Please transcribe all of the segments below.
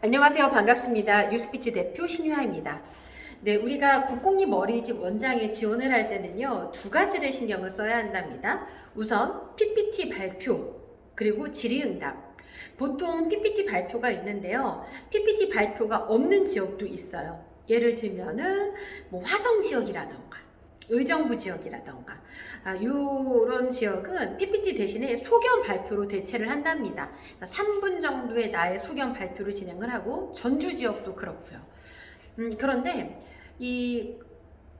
안녕하세요. 반갑습니다. 뉴스피치 대표 신유아입니다. 네, 우리가 국공립 어린이집 원장에 지원을 할 때는요, 두 가지를 신경을 써야 한답니다. 우선 PPT 발표, 그리고 질의응답. 보통 PPT 발표가 있는데요. PPT 발표가 없는 지역도 있어요. 예를 들면은 뭐 화성 지역이라던가 의정부 지역이라던가 아, 이런 지역은 PPT 대신에 소견 발표로 대체를 한답니다. 3분 정도의 나의 소견 발표를 진행을 하고 전주 지역도 그렇고요. 음, 그런데 이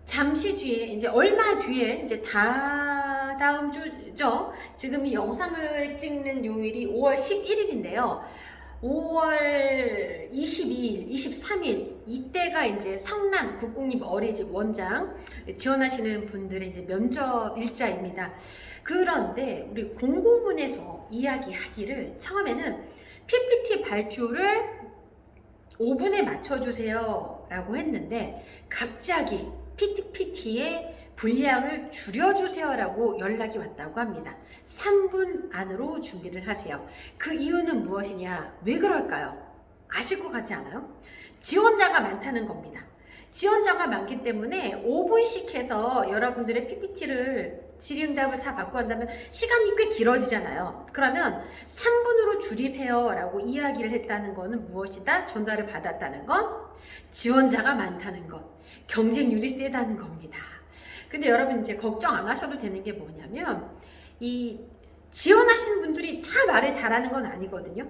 잠시 뒤에 이제 얼마 뒤에 이제 다 다음 주죠. 지금 이 영상을 찍는 요일이 5월 11일인데요. 5월 22일, 23일 이때가 이제 성남 국공립 어린이집 원장 지원하시는 분들의 이제 면접 일자입니다. 그런데 우리 공고문에서 이야기하기를 처음에는 PPT 발표를 5분에 맞춰주세요 라고 했는데 갑자기 PPT의 분량을 줄여주세요 라고 연락이 왔다고 합니다. 3분 안으로 준비를 하세요. 그 이유는 무엇이냐? 왜 그럴까요? 아실 것 같지 않아요? 지원자가 많다는 겁니다. 지원자가 많기 때문에 5분씩 해서 여러분들의 PPT를 질의응답을 다 받고 한다면 시간이 꽤 길어지잖아요. 그러면 3분으로 줄이세요 라고 이야기를 했다는 것은 무엇이다? 전달을 받았다는 건 지원자가 많다는 것, 경쟁률이 세다는 겁니다. 근데 여러분 이제 걱정 안 하셔도 되는 게 뭐냐면 이 지원하시는 분들이 다 말을 잘하는 건 아니거든요.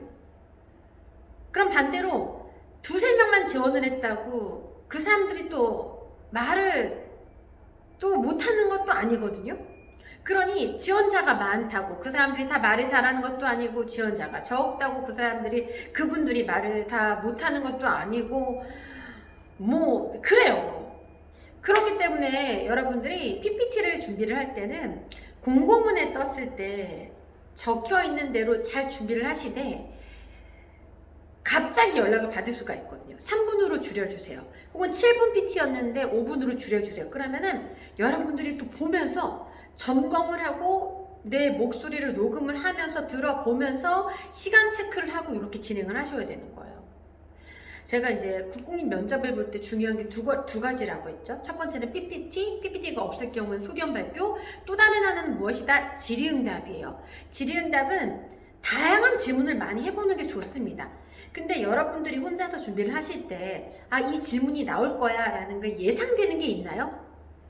그럼 반대로 두세 명만 지원을 했다고 그 사람들이 또 말을 또 못하는 것도 아니거든요. 그러니 지원자가 많다고 그 사람들이 다 말을 잘하는 것도 아니고 지원자가 적다고 그 사람들이 그분들이 말을 다 못하는 것도 아니고 뭐 그래요. 그렇기 때문에 여러분들이 PPT를 준비를 할 때는 공고문에 떴을 때 적혀 있는 대로 잘 준비를 하시되 갑자기 연락을 받을 수가 있거든요. 3분으로 줄여주세요. 혹은 7분 PT였는데 5분으로 줄여주세요. 그러면은 여러분들이 또 보면서 점검을 하고 내 목소리를 녹음을 하면서 들어보면서 시간 체크를 하고 이렇게 진행을 하셔야 되는 거예요. 제가 이제 국공립 면접을 볼 때 중요한 게두 두 가지라고 했죠. 첫 번째는 PPT, PPT가 없을 경우는 소견 발표, 또 다른 하나는 무엇이다? 질의응답이에요. 질의응답은 다양한 질문을 많이 해보는 게 좋습니다. 근데 여러분들이 혼자서 준비를 하실 때, 아, 이 질문이 나올 거야 라는 게 예상되는 게 있나요?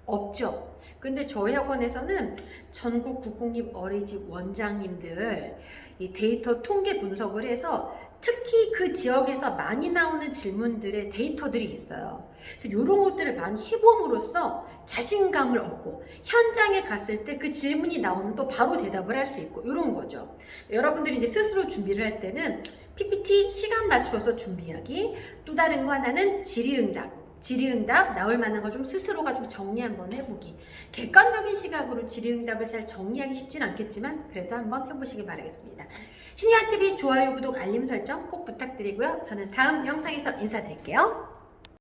없죠. 근데 저희 학원에서는 전국 국공립 어린이집 원장님들 이 데이터 통계 분석을 해서 특히 그 지역에서 많이 나오는 질문들의 데이터들이 있어요. 그래서 이런 것들을 많이 해봄으로써 자신감을 얻고 현장에 갔을 때 그 질문이 나오면 또 바로 대답을 할 수 있고 이런 거죠. 여러분들이 이제 스스로 준비를 할 때는 PPT 시간 맞추어서 준비하기 또 다른 거 하나는 질의응답 질의응답 나올 만한 거 좀 스스로가 좀 정리 한번 해보기. 객관적인 시각으로 질의응답을 잘 정리하기 쉽진 않겠지만 그래도 한번 해보시길 바라겠습니다. 신이한TV 좋아요, 구독, 알림 설정 꼭 부탁드리고요. 저는 다음 영상에서 인사드릴게요.